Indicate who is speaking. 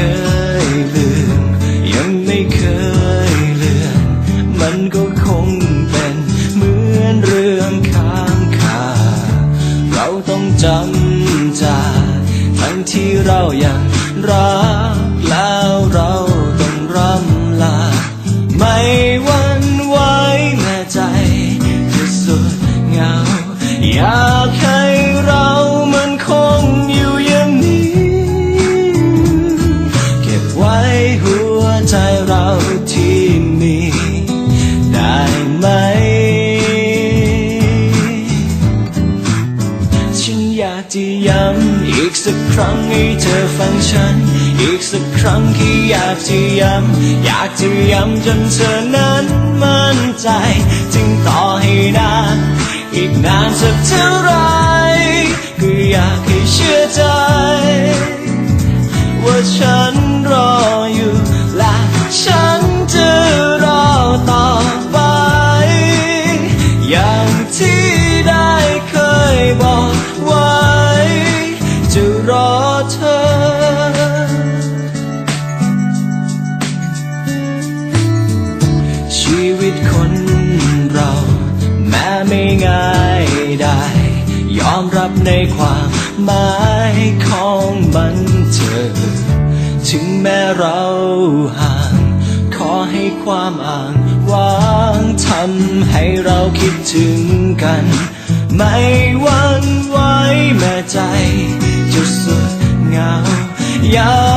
Speaker 1: เคยลืม ยังไม่เคยเลือน มันก็คงเป็นเหมือนเรื่องค้างคา เราต้องจำจาทั้งที่เรายังรักแล้วเราต้องร่ำลา ไม่หวันไหวแม้ใจจะสุดเหงา อยากให้ากจะย้ำอีกสักครั้งให้เธอฟังฉัน อีกสักครั้งที่อยากจะย้ำอยากจะย้ำจนเธอนั้นมั่นใจ จึงต่อให้นานอีกนานสักเท่าไหรก็อยากให้เชื่อใจ ชีวิตคนเรา แม้ไม่ง่ายได้ ยอมรับในความหมายของมันเธอถึงแม้เราห่าง ขอให้ความอ่างวางทำให้เราคิดถึงกัน ไม่หวันไหวแม้ใจ จ